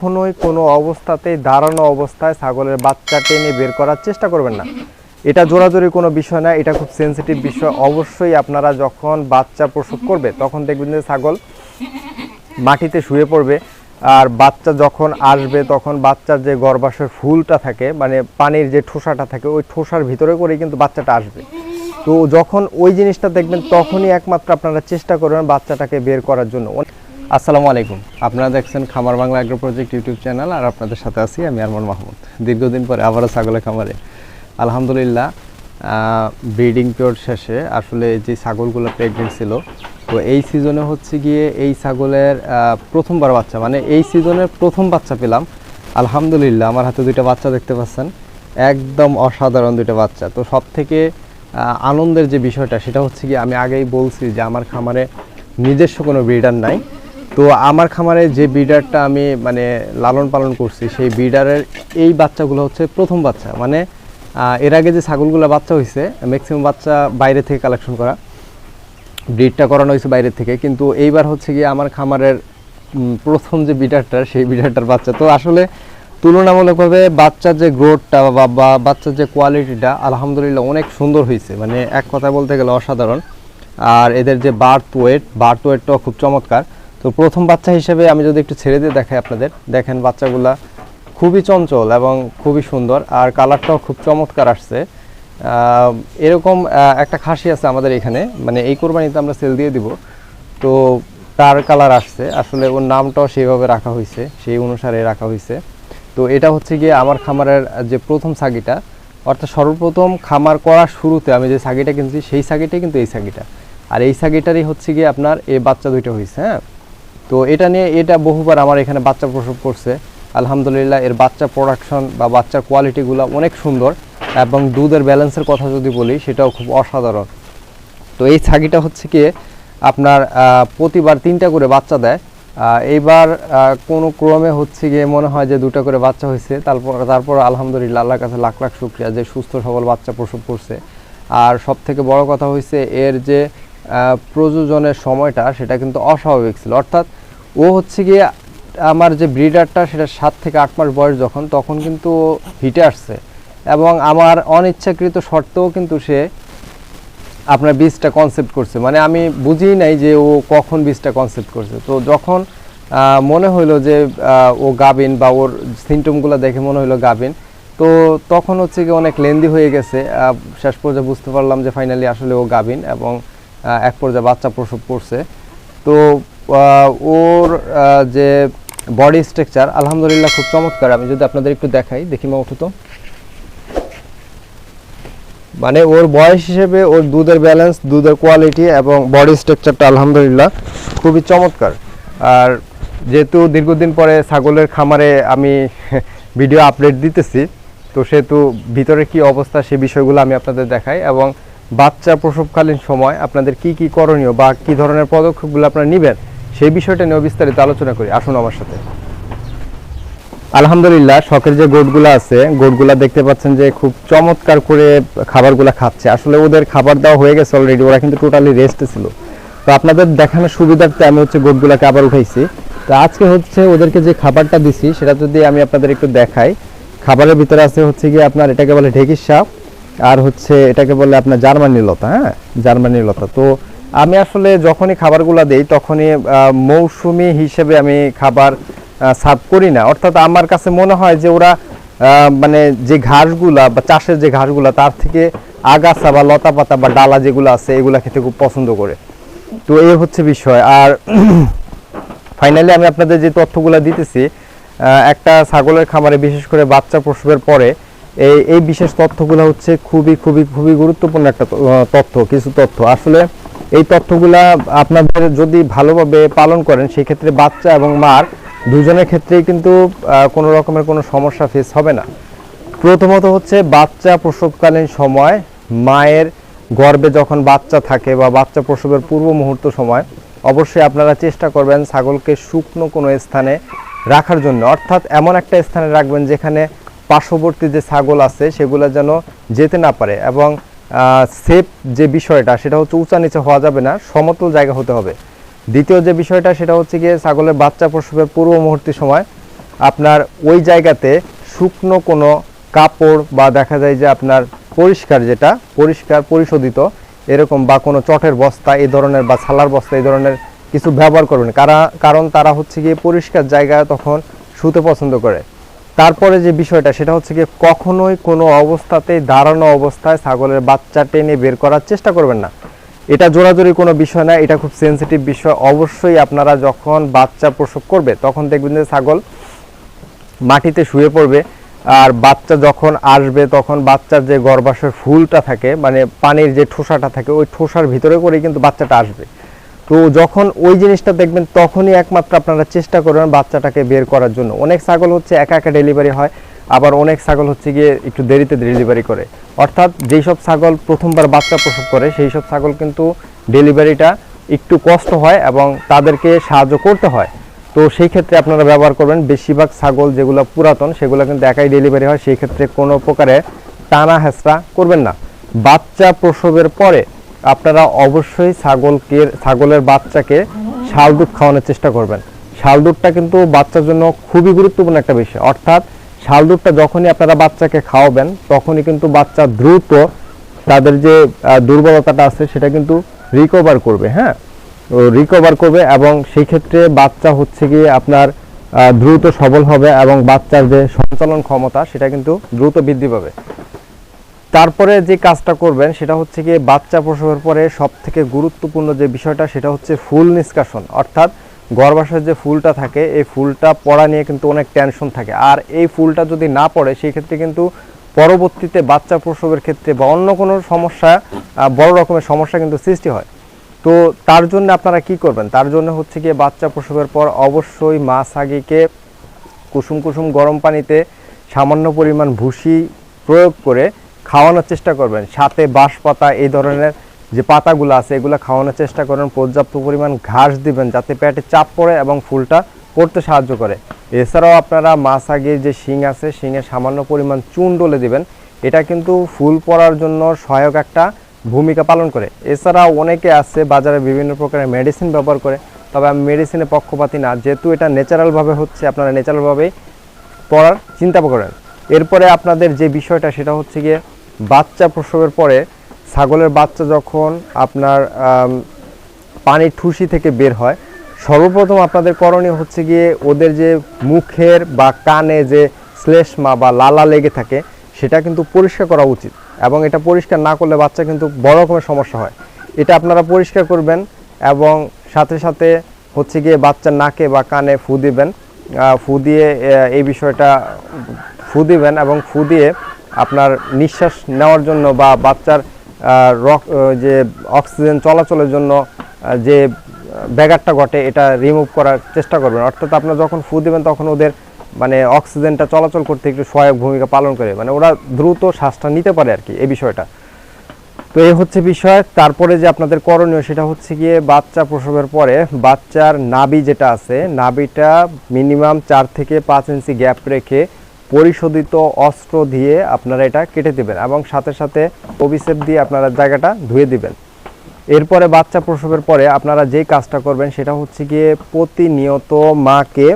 কখনোই কোনো অবস্থাতেই দাঁড়ানো অবস্থায় ছাগলের বাচ্চা টেনে বের করার চেষ্টা করবেন না। এটা জোরাজোরি কোনো বিষয় না, এটা খুব সেন্সিটিভ বিষয়। অবশ্যই আপনারা যখন বাচ্চা প্রসব করবে, তখন দেখবেন যে ছাগল মাটিতে শুয়ে পড়বে। আর বাচ্চা যখন আসবে, তখন বাচ্চার যে গর্ভাশয়ের ফুলটা থাকে মানে পানির যে ঠোসাটা থাকে, ওই ঠোসার ভিতরে করেই কিন্তু বাচ্চাটা আসবে। তো যখন ওই জিনিসটা দেখবেন, তখনই একমাত্র আপনারা চেষ্টা করবেন বাচ্চাটাকে বের করার জন্য। আসসালামু আলাইকুম। আপনারা দেখছেন Khamar Bangla agro project YouTube channel আর আপনাদের সাথে আছি আমি আরমান মাহমুদ। দীর্ঘদিন পরে আবারও ছাগলের খামারে। আলহামদুলিল্লাহ ব্রিডিং পিরিয়ড শেষে আসলে যে ছাগলগুলো প্রেগনেন্ট ছিল, তো এই সিজনে হচ্ছে গিয়ে এই ছাগলের প্রথমবার বাচ্চা মানে এই সিজনের প্রথম বাচ্চা পেলাম। আলহামদুলিল্লাহ, আমার হাতে দুইটা বাচ্চা দেখতে পাচ্ছেন। একদম অসাধারণ দুইটা বাচ্চা। তো সব থেকে আনন্দের যে বিষয়টা, সেটা হচ্ছে কি আমি আগেই বলছি যে আমার খামারে নিজস্ব কোনো ব্রিডার নাই। তো আমার খামারে যে ব্রিডারটা আমি মানে লালন পালন করছি, সেই ব্রিডারের এই বাচ্চাগুলো হচ্ছে প্রথম বাচ্চা। মানে এর আগে যে ছাগলগুলো বাচ্চা হয়েছে ম্যাক্সিমাম বাচ্চা বাইরে থেকে কালেকশন করা। ব্রিডটা করানো হয়েছে বাইরে থেকে। কিন্তু এইবার হচ্ছে গিয়ে আমার খামারের প্রথম যে বিডারটা সেই বিডারটার বাচ্চা। তো আসলে তুলনামূলকভাবে বাচ্চার যে গ্রোথটা বা বাচ্চার যে কোয়ালিটিটা আলহামদুলিল্লাহ অনেক সুন্দর হয়েছে মানে এক কথা বলতে গেলে অসাধারণ। আর এদের যে বার্থ ওয়েট বার্থ ওয়েটটাও খুব চমৎকার। তো প্রথম বাচ্চা হিসেবে আমি যদি একটু ছেড়ে দিয়ে দেখাই আপনাদের, দেখেন বাচ্চাগুলা খুবই চঞ্চল এবং খুবই সুন্দর, আর কালারটাও খুব চমৎকার আসছে। এরকম একটা খাসি আছে আমাদের এখানে মানে এই কোরবানিতে আমরা সেল দিয়ে দিব। তো তার কালার আসছে, আসলে ওর নামটাও সেইভাবে রাখা হয়েছে সেই অনুসারে রাখা হয়েছে তো এটা হচ্ছে গিয়ে আমার খামারের যে প্রথম সাগিটা অর্থাৎ সর্বপ্রথম খামার করার শুরুতে আমি যে সাগিটা কিনছি, সেই সাগিটাই কিন্তু এই সাগিটা আর এই সাগিটারই হচ্ছে গিয়ে আপনার এই বাচ্চা দুইটা হয়েছে হ্যাঁ? তো এটা নিয়ে এটা বহুবার আমার এখানে বাচ্চা প্রসব করছে। আলহামদুলিল্লাহ এর বাচ্চা প্রোডাকশন বা বাচ্চার কোয়ালিটিগুলো অনেক সুন্দর এবং দুধের ব্যালেন্সের কথা যদি বলি, সেটাও খুব অসাধারণ। তো এই ছাগিটা হচ্ছে কি, আপনার প্রতিবার তিনটা করে বাচ্চা দেয়। এইবার কোনো ক্রমে হচ্ছে গিয়ে মনে হয় যে দুটো করে বাচ্চা হয়েছে। তারপর তারপর আলহামদুলিল্লাহ, আল্লাহর কাছে লাখ লাখ শুক্রিয়া যে সুস্থ সবল বাচ্চা প্রসব করছে। আর সব থেকে বড় কথা হয়েছে, এর যে প্রযোজনের সময়টা, সেটা কিন্তু অস্বাভাবিক ছিল। অর্থাৎ ও হচ্ছে গিয়ে আমার যে ব্রিডারটা সেটা সাত থেকে আট মাস বয়স যখন, তখন কিন্তু হিটে আসছে। এবং আমার অনিচ্ছাকৃত শর্তেও কিন্তু সে আপনার বীজটা কনসেপ্ট করছে। মানে আমি বুঝিই নাই যে ও কখন বীজটা কনসেপ্ট করছে। তো যখন মনে হইল যে ও গাবিন বা ওর সিমটমগুলো দেখে মনে হইল গাবিন তো তখন হচ্ছে কি অনেক লেন্দি হয়ে গেছে। শেষ পর্যায়ে বুঝতে পারলাম যে ফাইনালি আসলে ও গাবিন এবং এক পর্যায়ে বাচ্চা প্রসব করছে। তো ওর যে বডি স্ট্রাকচার আলহামদুলিল্লাহ খুব চমৎকার। আমি যদি আপনাদের একটু দেখাই, দেখি মা উঠো মানে ওর বয়স হিসেবে ওর দুধের ব্যালেন্স দুধের কোয়ালিটি এবং বডি স্ট্রাকচারটা আলহামদুলিল্লাহ খুবই চমৎকার। আর যেহেতু দীর্ঘদিন পরে ছাগলের খামারে আমি ভিডিও আপডেট দিতেছি, তো সেহেতু ভিতরে কি অবস্থা সে বিষয়গুলো আমি আপনাদের দেখাই এবং বাচ্চা প্রসবকালীন সময় আপনাদের কি কি করণীয় বা কি ধরনের পদক্ষেপগুলো আপনারা নেবেন সেই বিষয়টা নিয়েও বিস্তারিত আলোচনা করি। আসুন আমার সাথে। আলহামদুলিল্লাহ, শখের যে গোটগুলো আছে, গোটগুলা দেখতে পাচ্ছেন যে খুব চমৎকার করে খাবারগুলা খাচ্ছে। আসলে ওদের খাবার দেওয়া হয়ে গেছে অলরেডি ওরা কিন্তু টোটালি রেস্টে ছিল। তো আপনাদের দেখানোর সুবিধার্থে আমি হচ্ছে গোটগুলাকে আবার উঠাইছি। তো আজকে হচ্ছে ওদেরকে যে খাবারটা দিছি, সেটা যদি আমি আপনাদের একটু দেখাই। খাবারের ভিতরে আছে হচ্ছে কি আপনার এটাকে বলে ঢেকির সাপ আর হচ্ছে এটাকে বলে আপনার জার্মানি লতা হ্যাঁ? জার্মানি লতা। তো আমি আসলে যখনই খাবারগুলো দেই, তখনই মৌসুমি হিসেবে আমি খাবার সার্ভ করি না। অর্থাৎ আমার কাছে মনে হয় যে ওরা মানে যে ঘাসগুলা বা চাষের যে ঘাসগুলা, তার থেকে আগাছা বা লতা পাতা বা ডালা যেগুলো আছে, এগুলা খেতে খুব পছন্দ করে। তো এই হচ্ছে বিষয়। আর ফাইনালি আমি আপনাদের যে তথ্যগুলো দিতেছি একটা ছাগলের খামারে বিশেষ করে বাচ্চা প্রসবের পরে, এই এই বিশেষ তথ্যগুলো হচ্ছে খুবই খুবই খুবই গুরুত্বপূর্ণ একটা তথ্য, কিছু তথ্য। আসলে এই তথ্যগুলা আপনাদের যদি ভালোভাবে পালন করেন, সেক্ষেত্রে বাচ্চা এবং মার দুজনের ক্ষেত্রেই কিন্তু কোনো রকমের কোনো সমস্যা ফেস হবে না। প্রথমত হচ্ছে বাচ্চা প্রসবকালীন সময়, মায়ের গর্ভে যখন বাচ্চা থাকে বা বাচ্চা প্রসবের পূর্ব মুহূর্ত সময়, অবশ্যই আপনারা চেষ্টা করবেন ছাগলকে শুকনো কোনো স্থানে রাখার জন্য। অর্থাৎ এমন একটা স্থানে রাখবেন যেখানে পার্শ্ববর্তী যে ছাগল আছে, সেগুলো যেন যেতে না পারে এবং সেফ যে বিষয়টা, সেটা হচ্ছে উঁচা নিচে হওয়া যাবে না, সমতল জায়গা হতে হবে। দ্বিতীয় যে বিষয়টা, সেটা হচ্ছে গিয়ে ছাগলের বাচ্চা প্রসবের পূর্ব মুহূর্তের সময় আপনার ওই জায়গাতে শুকনো কোনো কাপড় বা দেখা যায় যে আপনার পরিষ্কার যেটা, পরিষ্কার, পরিশোধিত, এরকম বা কোনো চটের বস্তা এই ধরনের বা ছালার বস্তা এই ধরনের কিছু ব্যবহার করবেন। কারা- কারণ তারা হচ্ছে গিয়ে পরিষ্কার জায়গা তখন শুতে পছন্দ করে। তারপরে যে বিষয়টা, সেটা হচ্ছে গিয়ে কখনোই কোনো অবস্থাতেই দাঁড়ানো অবস্থায় ছাগলের বাচ্চা টেনে বের করার চেষ্টা করবেন না। এটা জোরাজোরি কোনো বিষয় না, এটা খুব সেনসিটিভ বিষয়। অবশ্যই আপনারা যখন বাচ্চা প্রসব করবে, তখন দেখবেন যে ছাগল মাটিতে শুয়ে পড়বে আর বাচ্চা যখন আসবে, তখন বাচ্চার যে গর্ভাশয় ফুলটা থাকে মানে পানির যে ঠোসাটা থাকে, ওই ঠোসার ভিতরে করে কিন্তু বাচ্চাটা আসবে। তো যখন ওই জিনিসটা দেখবেন, তখনই একমাত্র আপনারা চেষ্টা করবেন বাচ্চাটাকে বের করার জন্য। অনেক ছাগল হচ্ছে একা একা ডেলিভারি হয়, আবার অনেক ছাগল হচ্ছে গিয়ে একটু দেরিতে ডেলিভারি করে। অর্থাৎ যেই সব ছাগল প্রথমবার বাচ্চা প্রসব করে সেই সব ছাগল কিন্তু ডেলিভারিটা একটু কষ্ট হয় এবং তাদেরকে সাহায্য করতে হয়। তো সেই ক্ষেত্রে আপনারা ব্যবহার করবেন, বেশিরভাগ ছাগল যেগুলো পুরাতন, সেগুলো কিন্তু একাই ডেলিভারি হয়, সেই ক্ষেত্রে কোনো প্রকারে টানা হেঁচড়া করবেন না। বাচ্চা প্রসবের পরে আপনারা অবশ্যই ছাগলকে ছাগলের বাচ্চাকে শাল দুধ খাওয়ানোর চেষ্টা করবেন। শাল দুধটা কিন্তু বাচ্চার জন্য খুবই গুরুত্বপূর্ণ একটা বিষয়। অর্থাৎ শাল দুধটা যখনই আপনারা বাচ্চাকে খাওয়াবেন, তখনই কিন্তু বাচ্চা দ্রুত তাদের যে দুর্বলতাটা আছে সেটা কিন্তু রিকভার করবে হ্যাঁ? রিকভার করবে এবং সেই ক্ষেত্রে বাচ্চা হচ্ছে গিয়ে আপনার দ্রুত সবল হবে এবং বাচ্চার যে সঞ্চালন ক্ষমতা সেটা কিন্তু দ্রুত বৃদ্ধি পাবে। তারপরে যে কাজটা করবেন, সেটা হচ্ছে গিয়ে বাচ্চা প্রসবের পরে সব থেকে গুরুত্বপূর্ণ যে বিষয়টা, সেটা হচ্ছে ফুল নিষ্কাশন। অর্থাৎ গর্ভাশয়ের যে ফুলটা থাকে, এই ফুলটা পড়া নিয়ে কিন্তু অনেক টেনশন থাকে। আর এই ফুলটা যদি না পড়ে, সেই ক্ষেত্রে কিন্তু পরবর্তীতে বাচ্চা প্রসবের ক্ষেত্রে বা অন্য কোনো সমস্যা বড় রকমের সমস্যা কিন্তু সৃষ্টি হয়। তো তার জন্য আপনারা কি করবেন? তার জন্য হচ্ছে গিয়ে বাচ্চা প্রসবের পর অবশ্যই মা সাগিকে কুসুম কুসুম গরম পানিতে সামান্য পরিমাণ ভুসি প্রয়োগ করে খাওয়ানোর চেষ্টা করবেন। সাথে বাঁশ পাতা এই ধরনের যে পাতাগুলো আছে, এগুলো খাওয়ানোর চেষ্টা করবেন পর্যাপ্ত পরিমাণ ঘাস দিবেন যাতে পেটে চাপ পড়ে এবং ফুলটা পড়তে সাহায্য করে। এছাড়াও আপনারা মাছ আগের যে শিং আছে শিঙে সামান্য পরিমাণ চুন ডলে দিবেন। এটা কিন্তু ফুল পড়ার জন্য সহায়ক একটা ভূমিকা পালন করে। এছাড়া অনেকে আছে, বাজারে বিভিন্ন প্রকারের মেডিসিন ব্যবহার করে। তবে আমি মেডিসিনের পক্ষপাতি না। যেহেতু এটা ন্যাচারালভাবে হচ্ছে, আপনারা ন্যাচারালভাবেই পড়ার চিন্তা করেন। এরপরে আপনাদের যে বিষয়টা, সেটা হচ্ছে গিয়ে বাচ্চা প্রসবের পরে ছাগলের বাচ্চা যখন আপনার পানির ঠুসি থেকে বের হয়, সর্বপ্রথম আপনাদের করণীয় হচ্ছে গিয়ে ওদের যে মুখের বা কানে যে শ্লেষ্মা বা লালা লেগে থাকে, সেটা কিন্তু পরিষ্কার করা উচিত এবং এটা পরিষ্কার না করলে বাচ্চা কিন্তু বড় রকমের সমস্যা হয়। এটা আপনারা পরিষ্কার করবেন এবং সাথে সাথে হচ্ছে গিয়ে বাচ্চার নাকে বা কানে ফু দিবেন ফু দিয়ে এই বিষয়টা ফু দিবেন এবং ফু দিয়ে আপনার নিঃশ্বাস নেওয়ার জন্য বা বাচ্চার রক যে অক্সিজেন চলাচলের জন্য যে ব্যাঘাতটা ঘটে এটা রিমুভ করার চেষ্টা করবেন। অর্থাৎ আপনার যখন ফু দেবেন তখন ওদের মানে অক্সিজেনটা চলাচল করতে একটু সহায়ক ভূমিকা পালন করে। মানে ওরা দ্রুত শ্বাসটা নিতে পারে আর কি এই বিষয়টা। তো এই হচ্ছে বিষয়। তারপরে যে আপনাদের করণীয় সেটা হচ্ছে গিয়ে বাচ্চা প্রসবের পরে বাচ্চার নাবি যেটা আছে নাবিটা মিনিমাম চার থেকে পাঁচ ইঞ্চি গ্যাপ রেখে পরিশোধিত অস্ত্র দিয়ে আপনারা এটা কেটে দিবেন এবং সাথে সাথে অভিসেপ দিয়ে আপনারা জায়গাটা ধুয়ে দিবেন। এরপরে বাচ্চা প্রসবের পরে আপনারা যেই কাজটা করবেন সেটা হচ্ছে গিয়ে প্রতিনিয়ত মাকে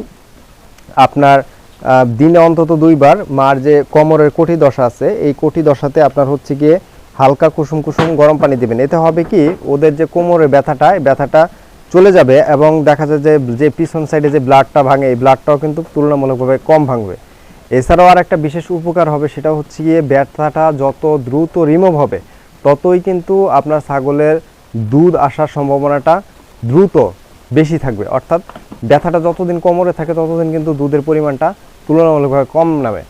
আপনার দিনে অন্তত দুইবার মার যে কোমরের কোটি দশা আছে, এই কোটি দশাতে আপনার হচ্ছে গিয়ে হালকা কুসুম কুসুম গরম পানি দিবেন। এতে হবে কি, ওদের যে কোমরের ব্যথাটা ব্যথাটা চলে যাবে এবং দেখা যায় যে যে পিছন সাইডে যে ব্লাডটা ভাঙে, এই ব্লাডটাও কিন্তু তুলনামূলকভাবে কম ভাঙবে। এছাড়াও আর একটা বিশেষ উপকার হবে, সেটা হচ্ছে গিয়ে ব্যথাটা যত দ্রুত রিমুভ হবে, ততই কিন্তু আপনার ছাগলের দুধ আসার সম্ভাবনাটা দ্রুত বেশি থাকবে। অর্থাৎ ব্যথাটা যতদিন কোমরে থাকে, ততদিন কিন্তু দুধের পরিমাণটা তুলনামূলকভাবে কম নামে।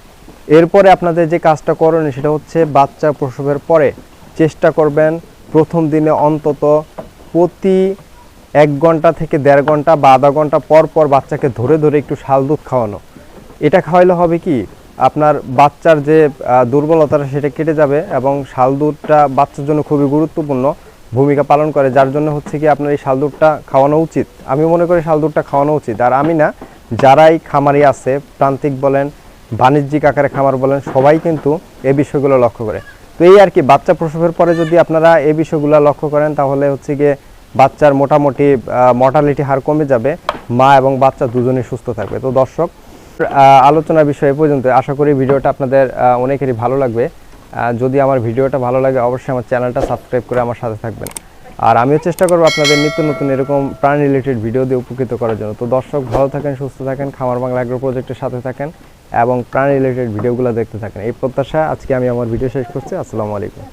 এরপরে আপনাদের যে কাজটা করণীয়, সেটা হচ্ছে বাচ্চা প্রসবের পরে চেষ্টা করবেন প্রথম দিনে অন্তত প্রতি এক ঘণ্টা থেকে দেড় ঘণ্টা বা আধা ঘণ্টা পর পর বাচ্চাকে ধরে ধরে একটু শাল দুধ খাওয়ানো। এটা খাওয়াইলে হবে কি, আপনার বাচ্চার যে দুর্বলতাটা সেটা কেটে যাবে এবং শাল দুধটা বাচ্চার জন্য খুবই গুরুত্বপূর্ণ ভূমিকা পালন করে, যার জন্য হচ্ছে কি আপনার এই শাল দুধটা খাওয়ানো উচিত। আমি মনে করি শাল দুধটা খাওয়ানো উচিত। আর আমি না, যারাই খামারি আছে, প্রান্তিক বলেন, বাণিজ্যিক আকারে খামার বলেন, সবাই কিন্তু এই বিষয়গুলো লক্ষ্য করে। তো এই আর কি, বাচ্চা প্রসবের পরে যদি আপনারা এই বিষয়গুলো লক্ষ্য করেন, তাহলে হচ্ছে গিয়ে বাচ্চার মোটামুটি মর্টালিটি হার কমে যাবে, মা এবং বাচ্চা দুজনেই সুস্থ থাকবে। তো দর্শক আহ, বিষয়ে পর্যন্ত। আশা করি ভিডিওটা আপনাদের অনেকেরই ভালো লাগবে। যদি আমার ভিডিওটা ভালো লাগে অবশ্যই আমার চ্যানেলটা সাবস্ক্রাইব করে আমার সাথে থাকবেন। আর আমিও চেষ্টা করব আপনাদের নিত্য নতুন এরকম প্রাণ রিলেটেড ভিডিও দিয়ে উপকৃত করার জন্য। তো দর্শক ভালো থাকেন সুস্থ থাকেন খামার বাংলা অ্যাগ্রো প্রজেক্টের সাথে থাকেন এবং প্রাণ রিলেটেড ভিডিওগুলো দেখতে থাকেন। এই প্রত্যাশা আজকে আমি আমার ভিডিও শেষ করছি। আসসালামু আলাইকুম।